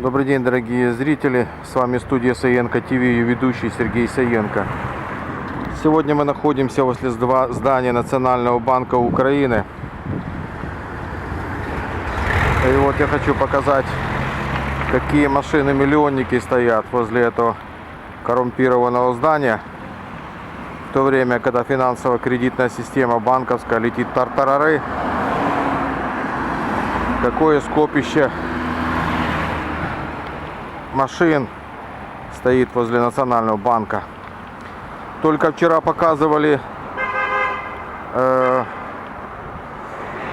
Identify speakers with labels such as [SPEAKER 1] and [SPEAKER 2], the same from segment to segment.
[SPEAKER 1] Добрый день, дорогие зрители. С вами студия Саенко ТВ и ведущий Сергей Саенко. Сегодня мы находимся возле здания Национального банка Украины. И вот я хочу показать, какие машины-миллионники стоят возле этого коррумпированного здания. В то время, когда финансово-кредитная система банковская летит тартарары, какое скопище машин стоит возле Национального банка. Только вчера показывали, э,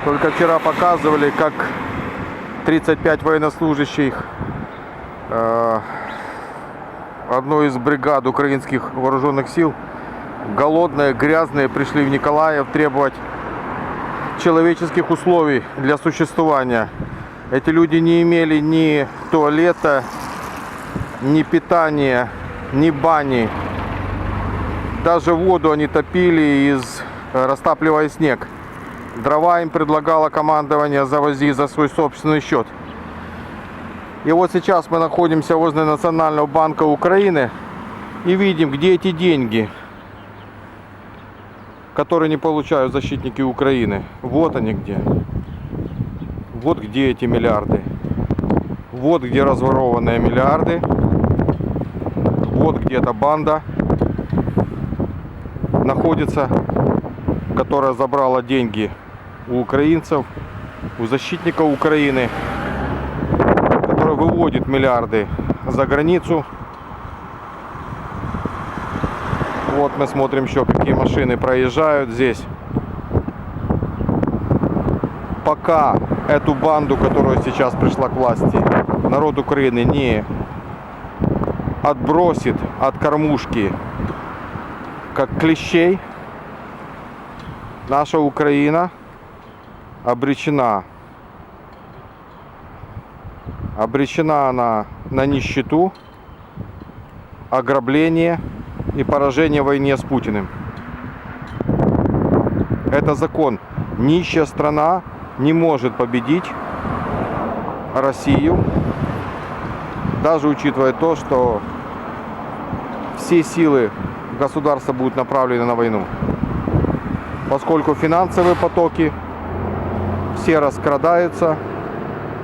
[SPEAKER 1] только вчера показывали, как 35 военнослужащих э, одной из бригад украинских вооруженных сил, голодные, грязные, пришли в Николаев требовать человеческих условий для существования. Эти люди не имели ни туалета, ни питания, ни бани. Даже воду они топили из э, растапливая снег. Дрова им предлагало командование завозить за свой собственный счет. И вот сейчас мы находимся возле Национального банка Украины и видим, где эти деньги, которые не получают защитники Украины. Вот они где. Вот где эти миллиарды. Вот где разворованные миллиарды. Вот где эта банда находится, которая забрала деньги у украинцев, у защитников Украины, которая выводит миллиарды за границу. Вот мы смотрим еще, какие машины проезжают здесь. Пока эту банду, которая сейчас пришла к власти, народ Украины не отбросит от кормушки как клещей, наша Украина обречена. Обречена она на нищету, ограбление и поражение в войне с Путиным. Это закон. Нищая страна не может победить Россию, даже учитывая то, что все силы государства будут направлены на войну. Поскольку финансовые потоки все раскрадаются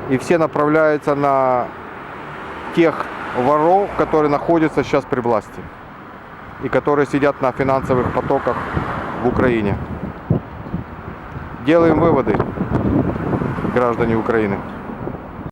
[SPEAKER 1] и все направляются на тех воров, которые находятся сейчас при власти и которые сидят на финансовых потоках в Украине. Делаем выводы, граждане Украины.